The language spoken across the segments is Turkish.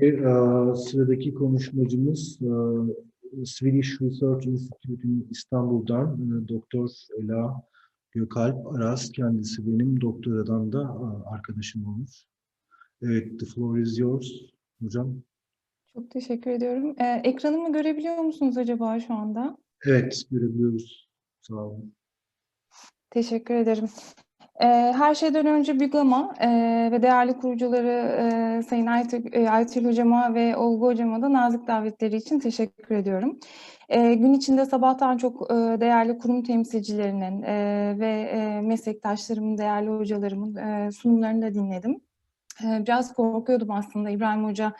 E, sıradaki konuşmacımız e, Swedish Research Institute in İstanbul'dan e, Doktor Ela Gökalp Aras. Kendisi benim doktoradan da arkadaşım olmuş. Evet, the floor is yours. Hocam. Çok teşekkür ediyorum. Ee, ekranımı görebiliyor musunuz acaba şu anda? Evet, görebiliyoruz. Sağ olun. Teşekkür ederim. Ee, her şeyden önce BÜGAM'a e, ve değerli kurucuları e, Sayın e, Aytül Hocama ve Olgu Hocama da nazik davetleri için teşekkür ediyorum. E, gün içinde sabahtan çok değerli kurum temsilcilerinin ve meslektaşlarımın, değerli hocalarımın sunumlarını da dinledim. Biraz korkuyordum aslında İbrahim Hoca'nın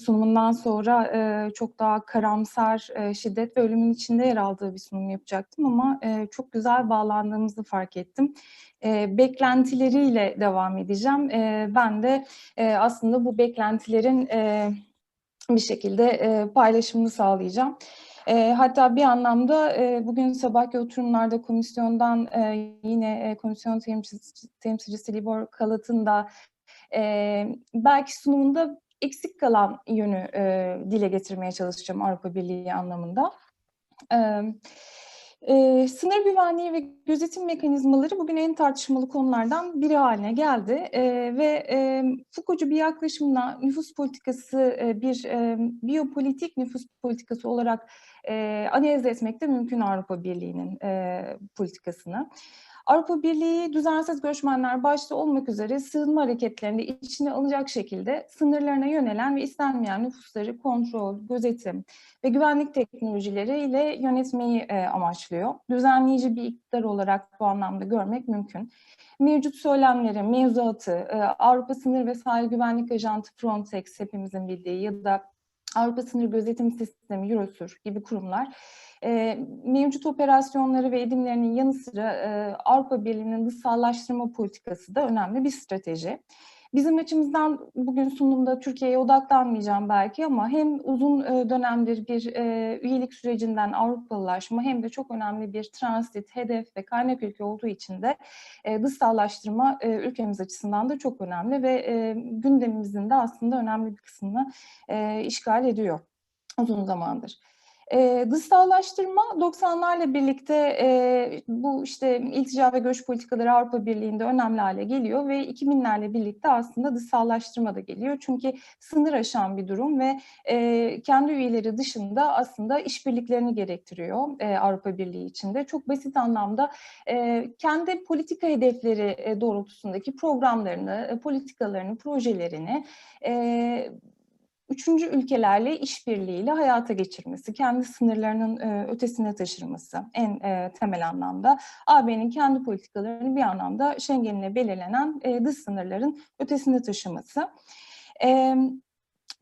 sunumundan sonra e, çok daha karamsar, e, şiddet ve ölümün içinde yer aldığı bir sunum yapacaktım ama e, çok güzel bağlandığımızı fark ettim. E, beklentileriyle devam edeceğim. E, ben de e, aslında bu beklentilerin e, bir şekilde e, paylaşımını sağlayacağım. E, hatta bir anlamda e, bugün sabahki oturumlarda komisyondan e, yine e, komisyon temsilcisi, temsilcisi Libor Kalat'ın da e, belki sunumunda eksik kalan yönü e, dile getirmeye çalışacağım Avrupa Birliği anlamında. Evet. Ee, sınır güvenliği ve gözetim mekanizmaları bugün en tartışmalı konulardan biri haline geldi ee, ve e, Foucault'cu bir yaklaşımla nüfus politikası e, bir e, biyopolitik nüfus politikası olarak e, analiz etmek de mümkün Avrupa Birliği'nin e, politikasını. Avrupa Birliği düzensiz göçmenler başta olmak üzere sığınma hareketlerinde içine alacak şekilde sınırlarına yönelen ve istenmeyen nüfusları kontrol, gözetim ve güvenlik teknolojileriyle yönetmeyi e, amaçlıyor. Düzenleyici bir iktidar olarak bu anlamda görmek mümkün. Mevcut söylemleri, mevzuatı, e, Avrupa Sınır ve Sahil Güvenlik Ajantı Frontex hepimizin bildiği ya da Avrupa Sınır Gözetim Sistemi Eurosur gibi kurumlar e, mevcut operasyonları ve edimlerinin yanı sıra e, Avrupa Birliği'nin dışsallaştırma politikası da önemli bir strateji. Bizim açımızdan bugün sunumda Türkiye'ye odaklanmayacağım belki ama hem uzun e, dönemdir bir e, üyelik sürecinden Avrupalılaşma hem de çok önemli bir transit, hedef ve kaynak ülke olduğu için de e, dışsallaştırma e, ülkemiz açısından da çok önemli ve e, gündemimizin de aslında önemli bir kısmını e, işgal ediyor uzun zamandır. E, dışsallaştırma 90'larla birlikte e, bu işte iltica ve göç politikaları Avrupa Birliği'nde önemli hale geliyor ve 2000'lerle birlikte aslında dışsallaştırma da geliyor. Çünkü sınır aşan bir durum ve e, kendi üyeleri dışında aslında işbirliklerini gerektiriyor e, Avrupa Birliği içinde. Çok basit anlamda e, kendi politika hedefleri e, doğrultusundaki programlarını, e, politikalarını, projelerini e, üçüncü ülkelerle işbirliğiyle hayata geçirmesi, kendi sınırlarının e, ötesine taşırması en e, temel anlamda. AB'nin kendi politikalarını bir anlamda Schengen'le belirlenen e, dış sınırların ötesine taşıması.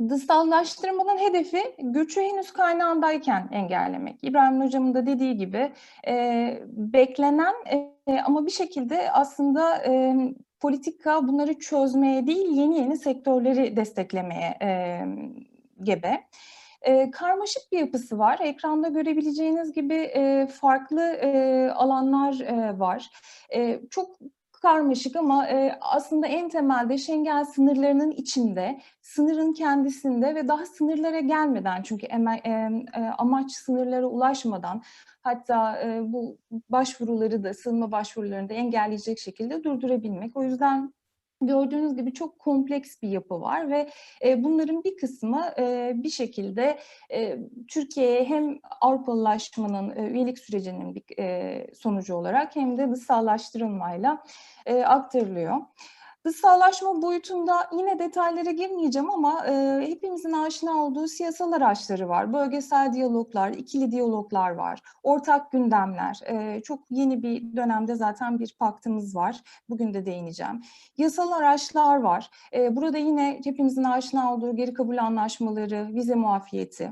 Dışsallaştırmanın hedefi göçü henüz kaynağındayken engellemek. İbrahim Hocam'ın da dediği gibi e, beklenen e, ama bir şekilde aslında e, politika bunları çözmeye değil yeni yeni sektörleri desteklemeye e, gebe. E, karmaşık bir yapısı var. Ekranda görebileceğiniz gibi e, farklı e, alanlar e, var. E, çok karmaşık ama e, aslında en temelde Schengen sınırlarının içinde, sınırın kendisinde ve daha sınırlara gelmeden çünkü emel, e, e, amaç sınırlara ulaşmadan hatta e, bu başvuruları da sığınma başvurularını da engelleyecek şekilde durdurabilmek. O yüzden gördüğünüz gibi çok kompleks bir yapı var ve e, bunların bir kısmı e, bir şekilde e, Türkiye'ye hem Avrupalılaşmanın e, üyelik sürecinin bir sonucu olarak hem de dışsallaştırılmayla e, aktarılıyor. Dışsallaşma boyutunda yine detaylara girmeyeceğim ama e, hepimizin aşina olduğu siyasal araçları var. Bölgesel diyaloglar, ikili diyaloglar var, ortak gündemler. E, çok yeni bir dönemde zaten bir paktımız var. Bugün de değineceğim. Yasal araçlar var. E, burada yine hepimizin aşina olduğu geri kabul anlaşmaları, vize muafiyeti,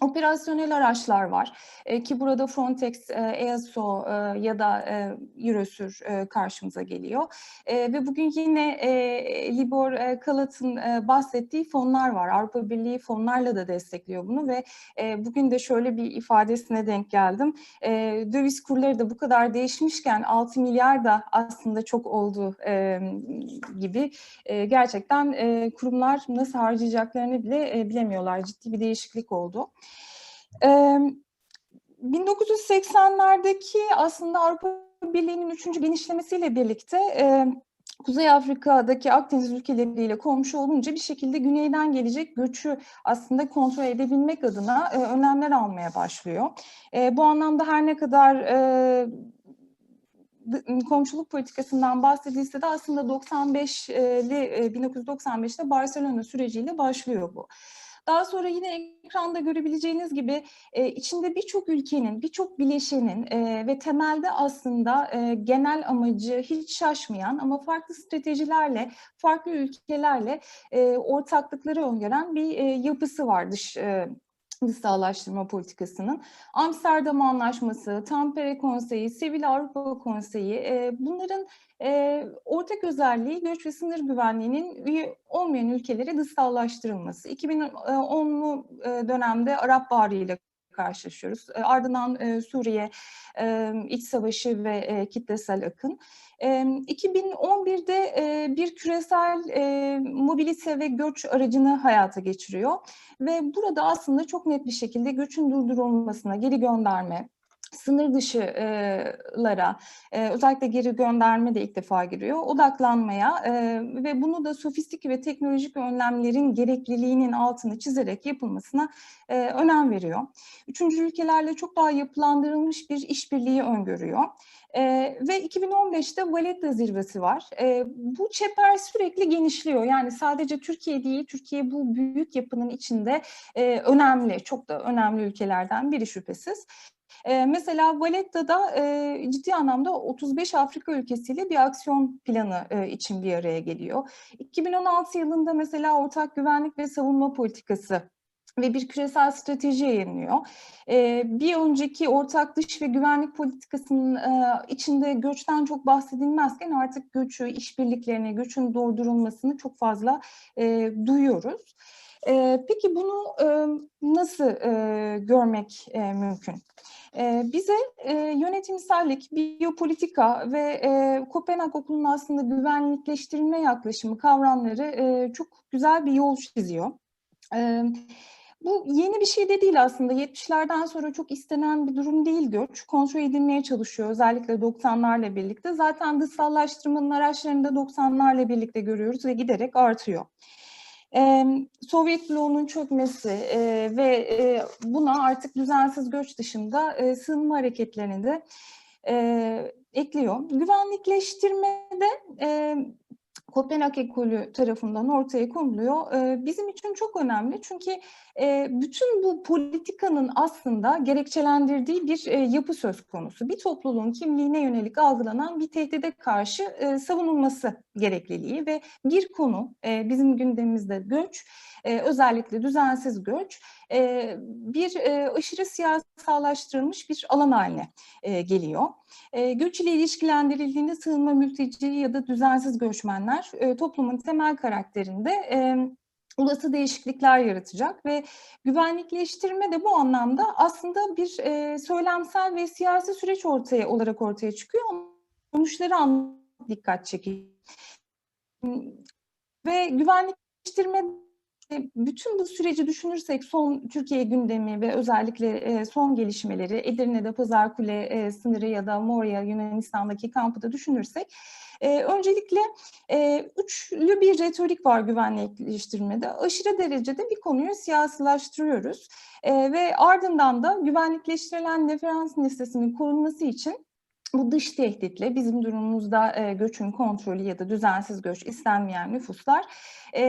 operasyonel araçlar var e, ki burada Frontex, e, EASO e, ya da e, Eurosur e, karşımıza geliyor. E, ve bugün yine e, Libor e, Kalat'ın e, bahsettiği fonlar var. Avrupa Birliği fonlarla da destekliyor bunu ve e, bugün de şöyle bir ifadesine denk geldim. E, döviz kurları da bu kadar değişmişken 6 milyar da aslında çok oldu e, gibi e, gerçekten e, kurumlar nasıl harcayacaklarını bile e, bilemiyorlar. Ciddi bir değişiklik oldu. E, 1980'lerdeki aslında Avrupa Birliği'nin üçüncü genişlemesiyle birlikte Kuzey Afrika'daki Akdeniz ülkeleriyle komşu olunca bir şekilde güneyden gelecek göçü aslında kontrol edebilmek adına önlemler almaya başlıyor. Bu anlamda her ne kadar komşuluk politikasından bahsedilse de aslında 95'li 1995'te Barcelona süreciyle başlıyor bu. Daha sonra yine ekranda görebileceğiniz gibi e, içinde birçok ülkenin, birçok bileşenin e, ve temelde aslında e, genel amacı hiç şaşmayan ama farklı stratejilerle, farklı ülkelerle e, ortaklıkları öngören bir e, yapısı var dış e, dışsallaştırma politikasının. Amsterdam Anlaşması, Tampere Konseyi, Sivil Avrupa Konseyi e, bunların e, ortak özelliği göç ve sınır güvenliğinin üye olmayan ülkelere dışsallaştırılması. 2010'lu e, dönemde Arap Baharı ile karşılaşıyoruz. E, ardından e, Suriye e, iç savaşı ve kitlesel akın. E, 2011'de e, bir küresel mobilite ve göç aracını hayata geçiriyor ve burada aslında çok net bir şekilde göçün durdurulmasına, geri gönderme, sınır dışılara e, özellikle geri gönderme de ilk defa giriyor odaklanmaya e, ve bunu da sofistik ve teknolojik önlemlerin gerekliliğinin altını çizerek yapılmasına e, önem veriyor. Üçüncü ülkelerle çok daha yapılandırılmış bir işbirliği öngörüyor. E, ve 2015'te Valletta zirvesi var. E, bu çeper sürekli genişliyor. Yani sadece Türkiye değil, Türkiye bu büyük yapının içinde e, önemli, çok da önemli ülkelerden biri şüphesiz. E, mesela Valletta'da e, ciddi anlamda 35 Afrika ülkesiyle bir aksiyon planı e, için bir araya geliyor. 2016 yılında mesela ortak güvenlik ve savunma politikası ve bir küresel strateji yayınlıyor. Ee, bir önceki ortak dış ve güvenlik politikasının e, içinde göçten çok bahsedilmezken artık göçü, işbirliklerini, göçün durdurulmasını çok fazla e, duyuyoruz. E, peki bunu nasıl görmek mümkün? Bize yönetimsellik, biyopolitika ve Kopenhag Okulu'nun aslında güvenlikleştirilme yaklaşımı kavramları çok güzel bir yol çiziyor. Bu yeni bir şey de değil aslında. 70'lerden sonra çok istenen bir durum değil göç. Kontrol edilmeye çalışıyor özellikle 90'larla birlikte. Zaten dışsallaştırmanın araçlarını da 90'larla birlikte görüyoruz ve giderek artıyor. Ee, Sovyet bloğunun çökmesi e, ve e, buna artık düzensiz göç dışında e, sığınma hareketlerini de e, ekliyor. Güvenlikleştirmede e, Kopenhag ekolü tarafından ortaya konuluyor. E, bizim için çok önemli çünkü e, bütün bu politikanın aslında gerekçelendirdiği bir e, yapı söz konusu. Bir topluluğun kimliğine yönelik algılanan bir tehdide karşı e, savunulması gerekliliği ve bir konu bizim gündemimizde göç, özellikle düzensiz göç bir e, aşırı siyasallaştırılmış bir alan haline geliyor. E, göç ile ilişkilendirildiğinde sığınma mülteci ya da düzensiz göçmenler toplumun temel karakterinde e, olası değişiklikler yaratacak ve güvenlikleştirme de bu anlamda aslında bir e, söylemsel ve siyasi süreç ortaya olarak ortaya çıkıyor. Sonuçları dikkat çekiyor. Ve güvenlikleştirme bütün bu süreci düşünürsek son Türkiye gündemi ve özellikle son gelişmeleri Edirne'de Pazarkule sınırı ya da Moria Yunanistan'daki kampı da düşünürsek öncelikle üçlü bir retorik var güvenlikleştirmede. Aşırı derecede bir konuyu siyasilaştırıyoruz ve ardından da güvenlikleştirilen referans listesinin korunması için bu dış tehditle bizim durumumuzda e, göçün kontrolü ya da düzensiz göç istenmeyen nüfuslar e,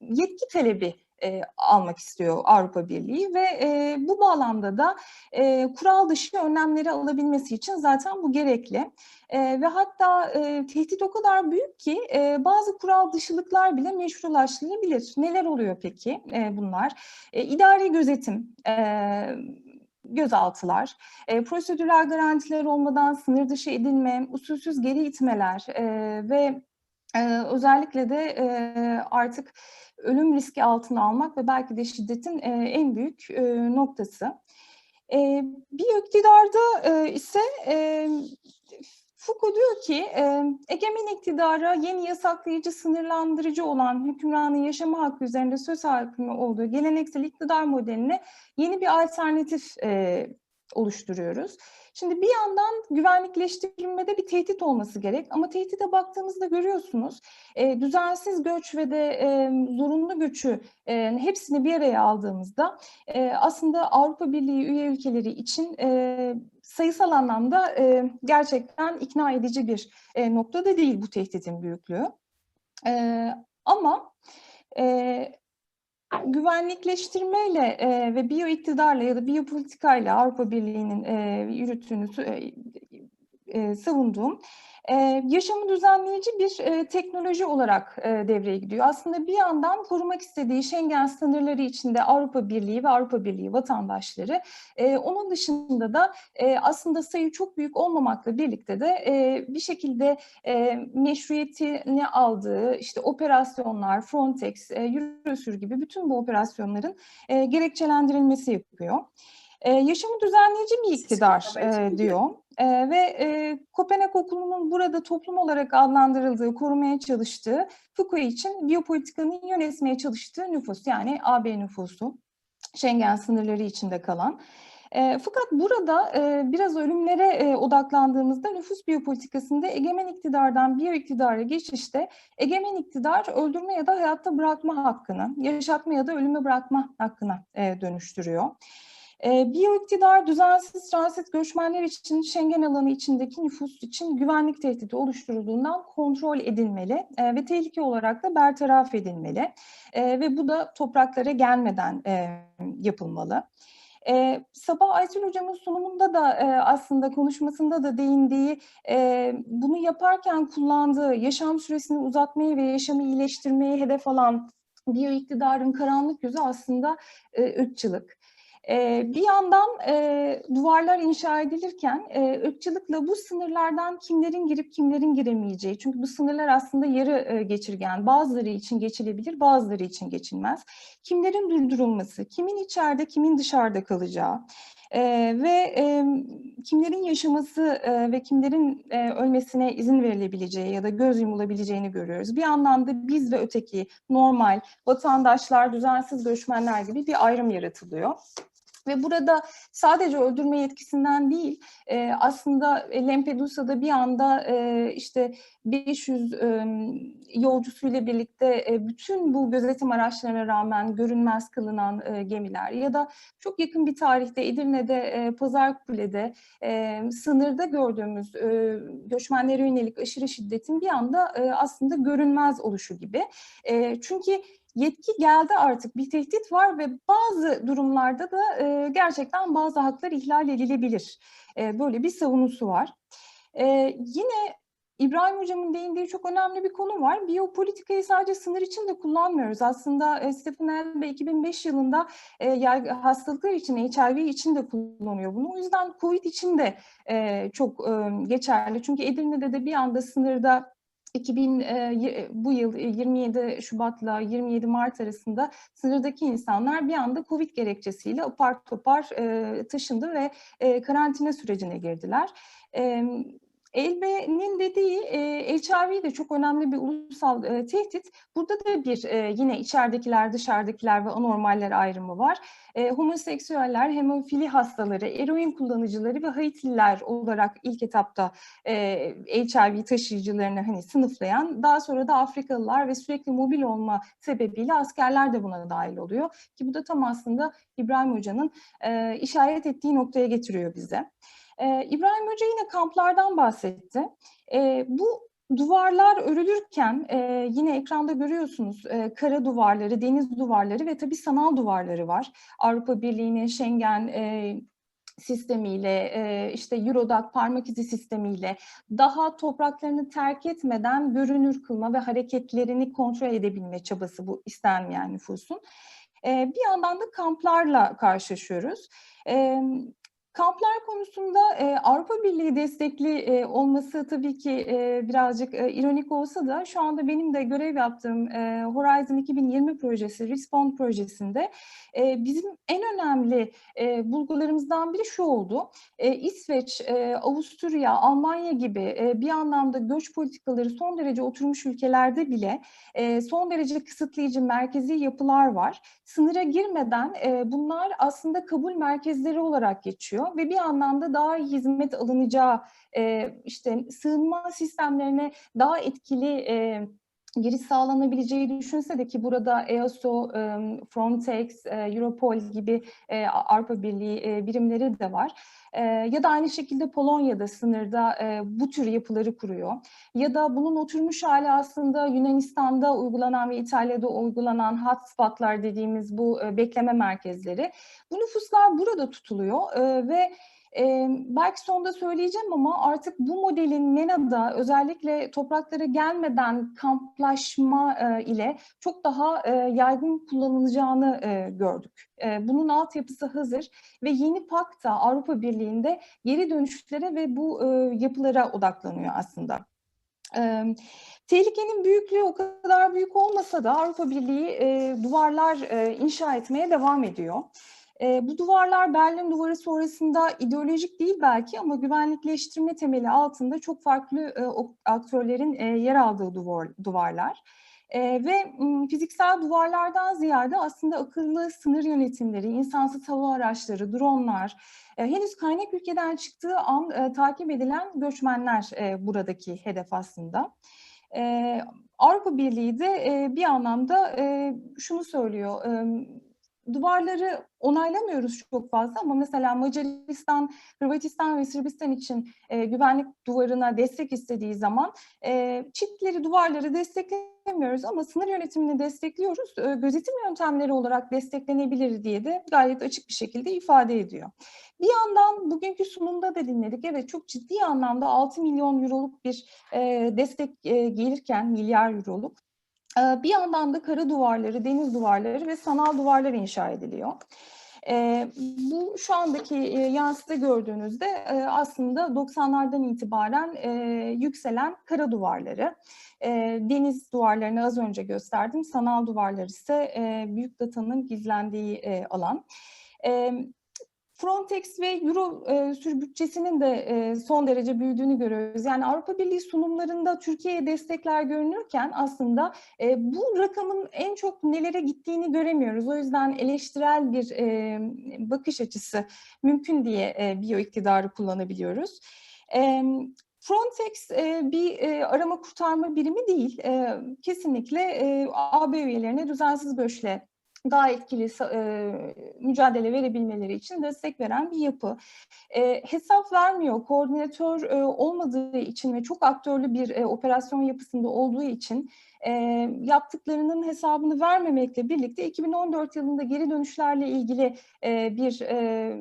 yetki talebi e, almak istiyor Avrupa Birliği ve e, bu bağlamda da e, kural dışı önlemleri alabilmesi için zaten bu gerekli. E, ve hatta e, tehdit o kadar büyük ki e, bazı kural dışılıklar bile meşrulaştırılabilir. Neler oluyor peki e, bunlar? E, idari gözetim, e, gözaltılar, e, prosedürel garantiler olmadan sınır dışı edilme, usulsüz geri itmeler e, ve e, özellikle de e, artık ölüm riski altına almak ve belki de şiddetin e, en büyük e, noktası. E, bir iktidarda e, ise e, Foucault diyor ki e, egemen iktidara yeni yasaklayıcı, sınırlandırıcı olan hükümranın yaşama hakkı üzerinde söz hakkı olduğu geleneksel iktidar modeline yeni bir alternatif e, oluşturuyoruz. Şimdi bir yandan güvenlikleştirilmede bir tehdit olması gerek ama tehdide baktığımızda görüyorsunuz e, düzensiz göç ve de e, zorunlu göçü e, hepsini bir araya aldığımızda e, aslında Avrupa Birliği üye ülkeleri için e, sayısal anlamda e, gerçekten ikna edici bir e, noktada değil bu tehditin büyüklüğü. E, ama e, güvenlikleştirmeyle e, ve biyo iktidarla ya da biyopolitikayla Avrupa Birliği'nin e, yürüttüğünü e, e, savunduğum e, yaşamı düzenleyici bir e, teknoloji olarak e, devreye gidiyor. Aslında bir yandan korumak istediği Schengen sınırları içinde Avrupa Birliği ve Avrupa Birliği vatandaşları, e, onun dışında da e, aslında sayı çok büyük olmamakla birlikte de e, bir şekilde e, meşruiyetini aldığı işte operasyonlar, Frontex, e, Eurosur gibi bütün bu operasyonların e, gerekçelendirilmesi yapıyor. E, yaşamı düzenleyici bir iktidar e, diyor. E, ve e, Kopenhag Okulu'nun burada toplum olarak adlandırıldığı, korumaya çalıştığı, Foucault için biyopolitikanın yönetmeye çalıştığı nüfus yani AB nüfusu, Schengen sınırları içinde kalan. E, fakat burada e, biraz ölümlere e, odaklandığımızda nüfus biyopolitikasında egemen iktidardan biyo iktidara geçişte egemen iktidar öldürme ya da hayatta bırakma hakkını, yaşatma ya da ölüme bırakma hakkına e, dönüştürüyor. E, biyo iktidar düzensiz transit göçmenler için Schengen alanı içindeki nüfus için güvenlik tehdidi oluşturulduğundan kontrol edilmeli e, ve tehlike olarak da bertaraf edilmeli e, ve bu da topraklara gelmeden e, yapılmalı. E, Sabah Aytül Hocam'ın sunumunda da e, aslında konuşmasında da değindiği e, bunu yaparken kullandığı yaşam süresini uzatmayı ve yaşamı iyileştirmeyi hedef alan biyo iktidarın karanlık yüzü aslında e, ırkçılık. E, bir yandan e, duvarlar inşa edilirken e, ırkçılıkla bu sınırlardan kimlerin girip kimlerin giremeyeceği, çünkü bu sınırlar aslında yarı e, geçirgen, bazıları için geçilebilir, bazıları için geçilmez. Kimlerin durdurulması, kimin içeride, kimin dışarıda kalacağı e, ve e, kimlerin yaşaması e, ve kimlerin e, ölmesine izin verilebileceği ya da göz yumulabileceğini görüyoruz. Bir yandan da biz ve öteki, normal, vatandaşlar, düzensiz göçmenler gibi bir ayrım yaratılıyor. Ve burada sadece öldürme yetkisinden değil, e, aslında Lampedusa'da bir anda e, işte 500 e, yolcusuyla birlikte e, bütün bu gözetim araçlarına rağmen görünmez kılınan e, gemiler ya da çok yakın bir tarihte Edirne'de, e, Pazarkule'de e, sınırda gördüğümüz e, göçmenlere yönelik aşırı şiddetin bir anda e, aslında görünmez oluşu gibi. E, çünkü yetki geldi artık bir tehdit var ve bazı durumlarda da e, gerçekten bazı haklar ihlal edilebilir. E, böyle bir savunusu var. E, yine İbrahim Hocam'ın değindiği çok önemli bir konu var. Biyopolitikayı sadece sınır için de kullanmıyoruz. Aslında e, Stephen Elbe 2005 yılında e, hastalıklar için, HIV için de kullanıyor bunu. O yüzden COVID için de e, çok geçerli. Çünkü Edirne'de de bir anda sınırda 2000 e, bu yıl 27 Şubat'la 27 Mart arasında sınırdaki insanlar bir anda Covid gerekçesiyle apar topar e, taşındı ve e, karantina sürecine girdiler. E, Elbe'nin dediği e, HIV de çok önemli bir ulusal e, tehdit. Burada da bir e, yine içeridekiler, dışarıdakiler ve anormaller ayrımı var. E, homoseksüeller, hemofili hastaları, eroin kullanıcıları ve Haitililer olarak ilk etapta e, HIV taşıyıcılarını hani sınıflayan, daha sonra da Afrikalılar ve sürekli mobil olma sebebiyle askerler de buna dahil oluyor. Ki bu da tam aslında İbrahim Hoca'nın e, işaret ettiği noktaya getiriyor bize. Ee, İbrahim Hoca yine kamplardan bahsetti. Ee, bu duvarlar örülürken e, yine ekranda görüyorsunuz e, kara duvarları, deniz duvarları ve tabii sanal duvarları var. Avrupa Birliği'nin Schengen e, sistemiyle, e, işte Eurodac parmak izi sistemiyle daha topraklarını terk etmeden görünür kılma ve hareketlerini kontrol edebilme çabası bu istenmeyen nüfusun. E, bir yandan da kamplarla karşılaşıyoruz. Kamplar konusunda e, Avrupa Birliği destekli e, olması tabii ki e, birazcık e, ironik olsa da şu anda benim de görev yaptığım e, Horizon 2020 projesi, Respond projesinde e, bizim en önemli e, bulgularımızdan biri şu oldu. E, İsveç, e, Avusturya, Almanya gibi e, bir anlamda göç politikaları son derece oturmuş ülkelerde bile e, son derece kısıtlayıcı merkezi yapılar var. Sınıra girmeden e, bunlar aslında kabul merkezleri olarak geçiyor ve bir anlamda daha hizmet alınacağı e, işte sığınma sistemlerine daha etkili e, giriş sağlanabileceği düşünse de ki burada EASO, Frontex, Europol gibi Avrupa Birliği birimleri de var. Ya da aynı şekilde Polonya'da sınırda bu tür yapıları kuruyor. Ya da bunun oturmuş hali aslında Yunanistan'da uygulanan ve İtalya'da uygulanan hotspotlar dediğimiz bu bekleme merkezleri. Bu nüfuslar burada tutuluyor ve e, belki sonunda söyleyeceğim ama artık bu modelin MENA'da özellikle topraklara gelmeden kamplaşma e, ile çok daha e, yaygın kullanılacağını e, gördük. E, bunun altyapısı hazır ve yeni pakta Avrupa Birliği'nde geri dönüşlere ve bu e, yapılara odaklanıyor aslında. E, tehlikenin büyüklüğü o kadar büyük olmasa da Avrupa Birliği e, duvarlar e, inşa etmeye devam ediyor. E, bu duvarlar Berlin Duvarı sonrasında ideolojik değil belki ama güvenlikleştirme temeli altında çok farklı e, aktörlerin e, yer aldığı duvar, duvarlar. E, ve m, fiziksel duvarlardan ziyade aslında akıllı sınır yönetimleri, insansız hava araçları, dronlar, e, henüz kaynak ülkeden çıktığı an e, takip edilen göçmenler e, buradaki hedef aslında. E, Avrupa Birliği de e, bir anlamda e, şunu söylüyor, e, duvarları onaylamıyoruz çok fazla ama mesela Macaristan, Hırvatistan ve Sırbistan için e, güvenlik duvarına destek istediği zaman e, çitleri, duvarları desteklemiyoruz ama sınır yönetimini destekliyoruz. E, gözetim yöntemleri olarak desteklenebilir diye de gayet açık bir şekilde ifade ediyor. Bir yandan bugünkü sunumda da dinledik. Evet çok ciddi anlamda 6 milyon euroluk bir e, destek e, gelirken milyar euroluk bir yandan da kara duvarları, deniz duvarları ve sanal duvarlar inşa ediliyor. E, bu şu andaki e, yansıda gördüğünüzde e, aslında 90'lardan itibaren e, yükselen kara duvarları. Deniz duvarlarını az önce gösterdim. Sanal duvarlar ise büyük datanın gizlendiği alan. E, Frontex ve Euro e, bütçesinin de e, son derece büyüdüğünü görüyoruz. Yani Avrupa Birliği sunumlarında Türkiye'ye destekler görünürken aslında e, bu rakamın en çok nelere gittiğini göremiyoruz. O yüzden eleştirel bir e, bakış açısı mümkün diye e, biyo iktidarı kullanabiliyoruz. E, Frontex e, bir e, arama kurtarma birimi değil. E, kesinlikle e, AB üyelerine düzensiz göçle daha etkili e, mücadele verebilmeleri için destek veren bir yapı. E, hesap vermiyor, koordinatör e, olmadığı için ve çok aktörlü bir e, operasyon yapısında olduğu için e, yaptıklarının hesabını vermemekle birlikte 2014 yılında geri dönüşlerle ilgili e, bir e,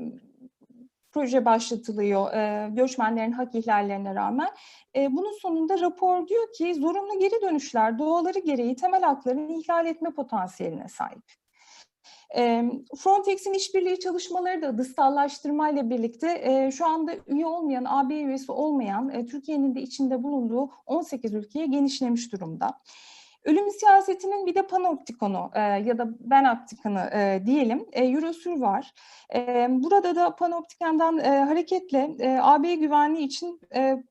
proje başlatılıyor e, göçmenlerin hak ihlallerine rağmen. E, bunun sonunda rapor diyor ki zorunlu geri dönüşler doğaları gereği temel haklarını ihlal etme potansiyeline sahip. Frontex'in işbirliği çalışmaları da dışsallaştırmayla birlikte şu anda üye olmayan, AB üyesi olmayan, Türkiye'nin de içinde bulunduğu 18 ülkeye genişlemiş durumda. Ölüm siyasetinin bir de panoptikonu e, ya da benoptikanı e, diyelim. E, Eurosur var. E, burada da panoptikenden e, hareketle e, AB güvenliği için e,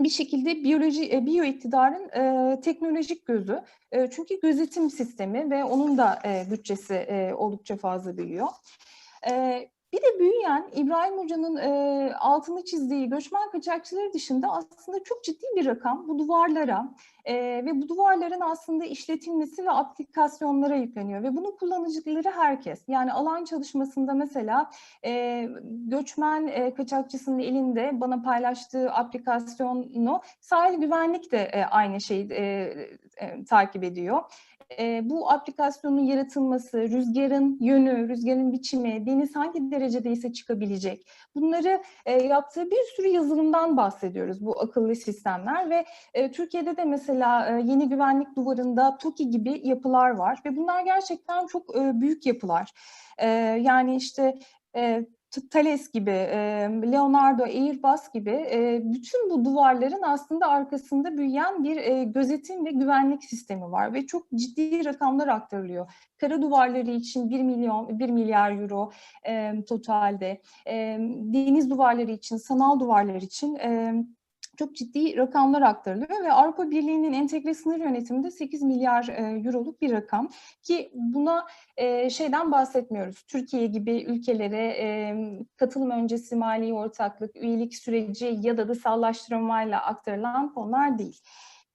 bir şekilde biyoloji, e, biyo iktidarın e, teknolojik gözü. E, çünkü gözetim sistemi ve onun da e, bütçesi e, oldukça fazla büyüyor. E, Bir de büyüyen İbrahim Hoca'nın e, altını çizdiği göçmen kaçakçıları dışında aslında çok ciddi bir rakam bu duvarlara e, ve bu duvarların aslında işletilmesi ve aplikasyonlara yükleniyor ve bunun kullanıcıları herkes. Yani alan çalışmasında mesela e, göçmen e, kaçakçısının elinde bana paylaştığı aplikasyonu sahil güvenlik de e, aynı şeyi e, e, takip ediyor e, bu aplikasyonun yaratılması, rüzgarın yönü, rüzgarın biçimi, deniz hangi derecedeyse çıkabilecek. Bunları e, yaptığı bir sürü yazılımdan bahsediyoruz bu akıllı sistemler ve e, Türkiye'de de mesela e, yeni güvenlik duvarında TOKİ gibi yapılar var ve bunlar gerçekten çok e, büyük yapılar. E, yani işte e, Thales gibi, Leonardo, Airbus gibi bütün bu duvarların aslında arkasında büyüyen bir gözetim ve güvenlik sistemi var ve çok ciddi rakamlar aktarılıyor. Kara duvarları için 1 milyon, 1 milyar euro totalde, deniz duvarları için, sanal duvarlar için çok ciddi rakamlar aktarılıyor ve Avrupa Birliği'nin entegre sınır yönetiminde 8 milyar euroluk bir rakam ki buna şeyden bahsetmiyoruz. Türkiye gibi ülkelere katılım öncesi mali ortaklık, üyelik süreci ya da dışsallaştırmayla aktarılan konular değil.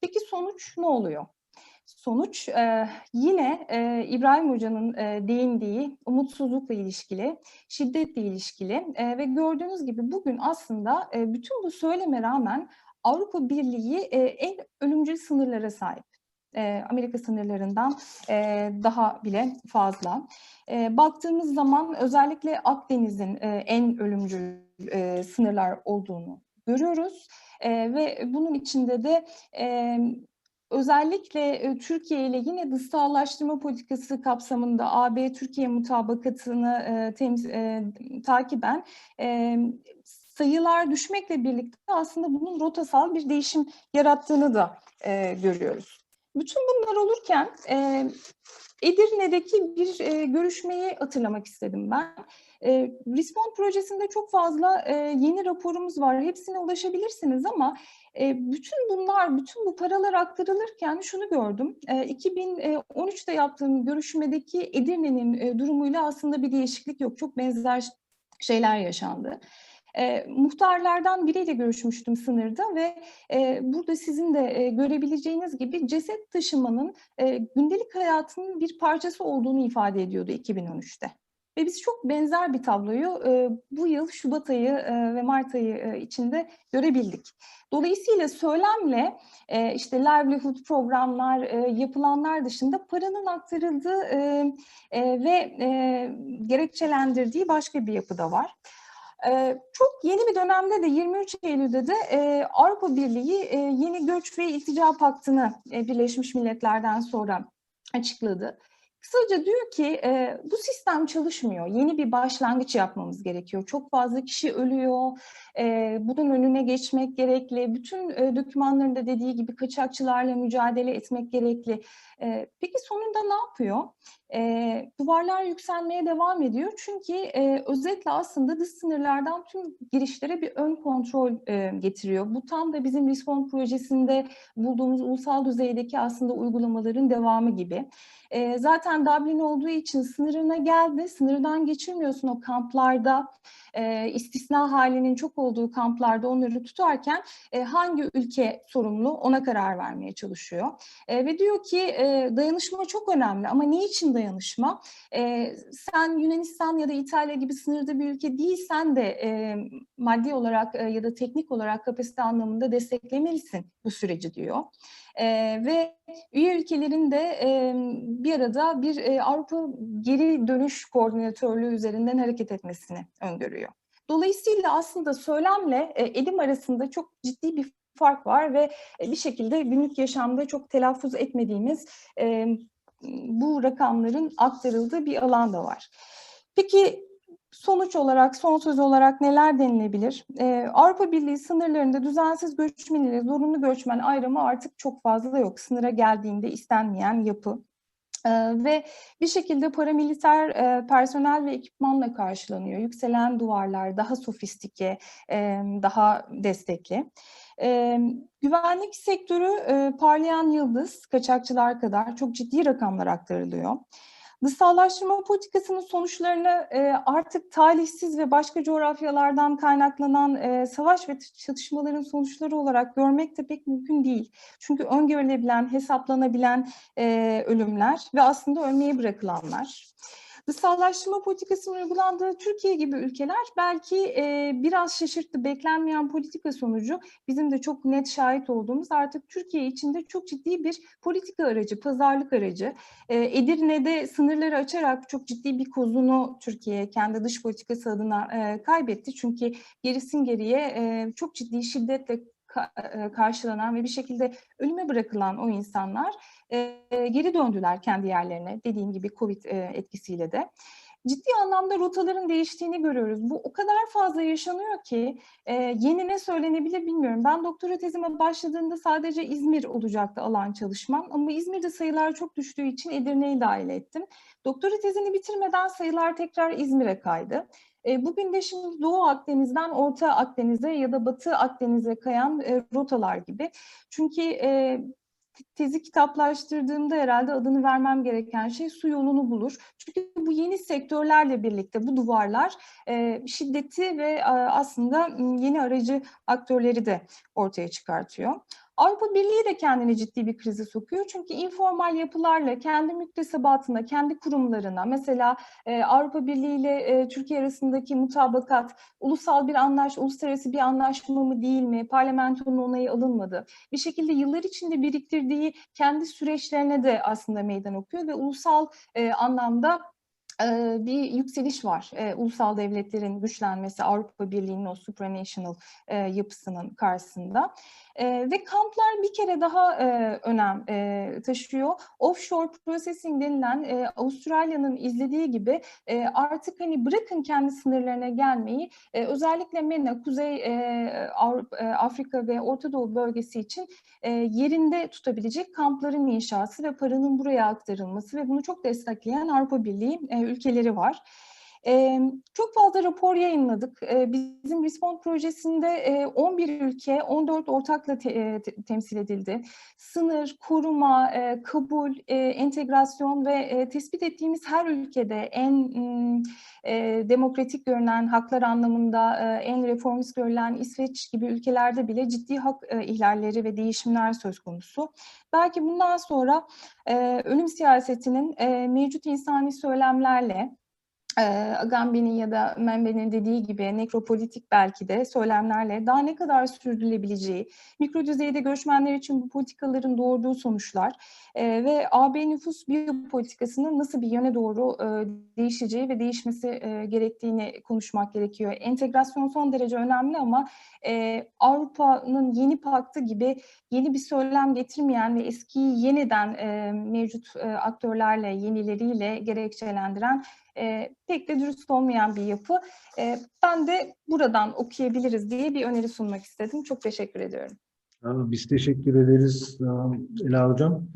Peki sonuç ne oluyor? Sonuç e, yine e, İbrahim Hoca'nın e, değindiği umutsuzlukla ilişkili, şiddetle ilişkili e, ve gördüğünüz gibi bugün aslında e, bütün bu söyleme rağmen Avrupa Birliği e, en ölümcül sınırlara sahip. E, Amerika sınırlarından e, daha bile fazla. E, baktığımız zaman özellikle Akdeniz'in en ölümcül sınırlar olduğunu görüyoruz. Ve bunun içinde de özellikle Türkiye ile yine dışsallaştırma politikası kapsamında AB-Türkiye mutabakatını e, temiz, e, takiben e, sayılar düşmekle birlikte aslında bunun rotasal bir değişim yarattığını da e, görüyoruz. Bütün bunlar olurken e, Edirne'deki bir e, görüşmeyi hatırlamak istedim ben. E, Respond projesinde çok fazla e, yeni raporumuz var. Hepsine ulaşabilirsiniz ama e, bütün bunlar, bütün bu paralar aktarılırken şunu gördüm. E, 2013'te yaptığım görüşmedeki Edirne'nin e, durumuyla aslında bir değişiklik yok. Çok benzer şeyler yaşandı. E, muhtarlardan biriyle görüşmüştüm sınırda ve e, burada sizin de e, görebileceğiniz gibi ceset taşımanın e, gündelik hayatının bir parçası olduğunu ifade ediyordu 2013'te. Ve biz çok benzer bir tabloyu e, bu yıl Şubat ayı e, ve Mart ayı e, içinde görebildik. Dolayısıyla söylemle e, işte livelihood programlar e, yapılanlar dışında paranın aktarıldığı e, e, ve e, gerekçelendirdiği başka bir yapı da var. Ee, çok yeni bir dönemde de 23 Eylül'de de e, Avrupa Birliği e, yeni göç ve iltica paktını e, Birleşmiş Milletler'den sonra açıkladı. Kısaca diyor ki e, bu sistem çalışmıyor. Yeni bir başlangıç yapmamız gerekiyor. Çok fazla kişi ölüyor. E, bunun önüne geçmek gerekli. Bütün e, dokümanların dediği gibi kaçakçılarla mücadele etmek gerekli. E, peki sonunda ne yapıyor? E, duvarlar yükselmeye devam ediyor. Çünkü e, özetle aslında dış sınırlardan tüm girişlere bir ön kontrol e, getiriyor. Bu tam da bizim Respond projesinde bulduğumuz ulusal düzeydeki aslında uygulamaların devamı gibi. E, zaten Dublin olduğu için sınırına geldi. Sınırdan geçirmiyorsun o kamplarda. E, istisna halinin çok olduğu kamplarda onları tutarken e, hangi ülke sorumlu ona karar vermeye çalışıyor. E, ve diyor ki e, dayanışma çok önemli ama niçin dayanışma? E, sen Yunanistan ya da İtalya gibi sınırda bir ülke değilsen de e, maddi olarak e, ya da teknik olarak kapasite anlamında desteklemelisin bu süreci diyor. E, ve üye ülkelerin de e, bir arada bir e, Avrupa geri dönüş koordinatörlüğü üzerinden hareket etmesini öngörüyor. Dolayısıyla aslında söylemle e, elim arasında çok ciddi bir fark var ve bir şekilde günlük yaşamda çok telaffuz etmediğimiz e, bu rakamların aktarıldığı bir alan da var. Peki sonuç olarak, son söz olarak neler denilebilir? Ee, Avrupa Birliği sınırlarında düzensiz göçmen ile zorunlu göçmen ayrımı artık çok fazla yok. Sınıra geldiğinde istenmeyen yapı. Ee, ve bir şekilde paramiliter e, personel ve ekipmanla karşılanıyor. Yükselen duvarlar daha sofistike, e, daha destekli. E, güvenlik sektörü e, parlayan yıldız, kaçakçılar kadar çok ciddi rakamlar aktarılıyor. Dışsallaştırma politikasının sonuçlarını e, artık talihsiz ve başka coğrafyalardan kaynaklanan e, savaş ve çatışmaların sonuçları olarak görmek de pek mümkün değil. Çünkü öngörülebilen, hesaplanabilen e, ölümler ve aslında ölmeye bırakılanlar. Dışsallaştırma politikasının uygulandığı Türkiye gibi ülkeler belki e, biraz şaşırttı. Beklenmeyen politika sonucu bizim de çok net şahit olduğumuz artık Türkiye içinde çok ciddi bir politika aracı, pazarlık aracı. E, Edirne'de sınırları açarak çok ciddi bir kozunu Türkiye kendi dış politikası adına e, kaybetti. Çünkü gerisin geriye e, çok ciddi şiddetle karşılanan ve bir şekilde ölüme bırakılan o insanlar e, geri döndüler kendi yerlerine dediğim gibi Covid e, etkisiyle de. Ciddi anlamda rotaların değiştiğini görüyoruz. Bu o kadar fazla yaşanıyor ki e, yeni ne söylenebilir bilmiyorum. Ben doktora tezime başladığımda sadece İzmir olacaktı alan çalışmam ama İzmir'de sayılar çok düştüğü için Edirne'yi dahil ettim. Doktora tezini bitirmeden sayılar tekrar İzmir'e kaydı. E, bugün de şimdi Doğu Akdeniz'den Orta Akdeniz'e ya da Batı Akdeniz'e kayan e, rotalar gibi. Çünkü e, tezi kitaplaştırdığımda herhalde adını vermem gereken şey su yolunu bulur. Çünkü bu yeni sektörlerle birlikte bu duvarlar e, şiddeti ve aslında yeni aracı aktörleri de ortaya çıkartıyor. Avrupa Birliği de kendini ciddi bir krize sokuyor. Çünkü informal yapılarla kendi müktesebatına, kendi kurumlarına mesela e, Avrupa Birliği ile e, Türkiye arasındaki mutabakat ulusal bir anlaş, uluslararası bir anlaşma mı değil mi? Parlamentonun onayı alınmadı. Bir şekilde yıllar içinde biriktirdiği kendi süreçlerine de aslında meydan okuyor ve ulusal e, anlamda bir yükseliş var. E, ulusal devletlerin güçlenmesi, Avrupa Birliği'nin o supranational e, yapısının karşısında. E, ve kamplar bir kere daha e, önem e, taşıyor. Offshore processing denilen Avustralya'nın izlediği gibi artık hani bırakın kendi sınırlarına gelmeyi özellikle MENA, Kuzey Afrika ve Orta Doğu bölgesi için yerinde tutabilecek kampların inşası ve paranın buraya aktarılması ve bunu çok destekleyen Avrupa Birliği ülkeleri var. Çok fazla rapor yayınladık. Bizim Respond projesinde e, 11 ülke, 14 ortakla te, te, temsil edildi. Sınır, koruma, kabul, entegrasyon ve tespit ettiğimiz her ülkede en demokratik görünen haklar anlamında en reformist görülen İsveç gibi ülkelerde bile ciddi hak e, ihlalleri ve değişimler söz konusu. Belki bundan sonra ölüm siyasetinin mevcut insani söylemlerle Agamben'in ya da Membe'nin dediği gibi nekropolitik belki de söylemlerle daha ne kadar sürdürülebileceği, mikro düzeyde göçmenler için bu politikaların doğurduğu sonuçlar e, ve AB nüfus biyopolitikasının nasıl bir yöne doğru e, değişeceği ve değişmesi e, gerektiğini konuşmak gerekiyor. Entegrasyon son derece önemli ama Avrupa'nın yeni paktı gibi yeni bir söylem getirmeyen ve eskiyi yeniden mevcut aktörlerle, yenileriyle gerekçelendiren e, pek de dürüst olmayan bir yapı. E, ben de buradan okuyabiliriz diye bir öneri sunmak istedim. Çok teşekkür ediyorum. Biz teşekkür ederiz Ela Hocam.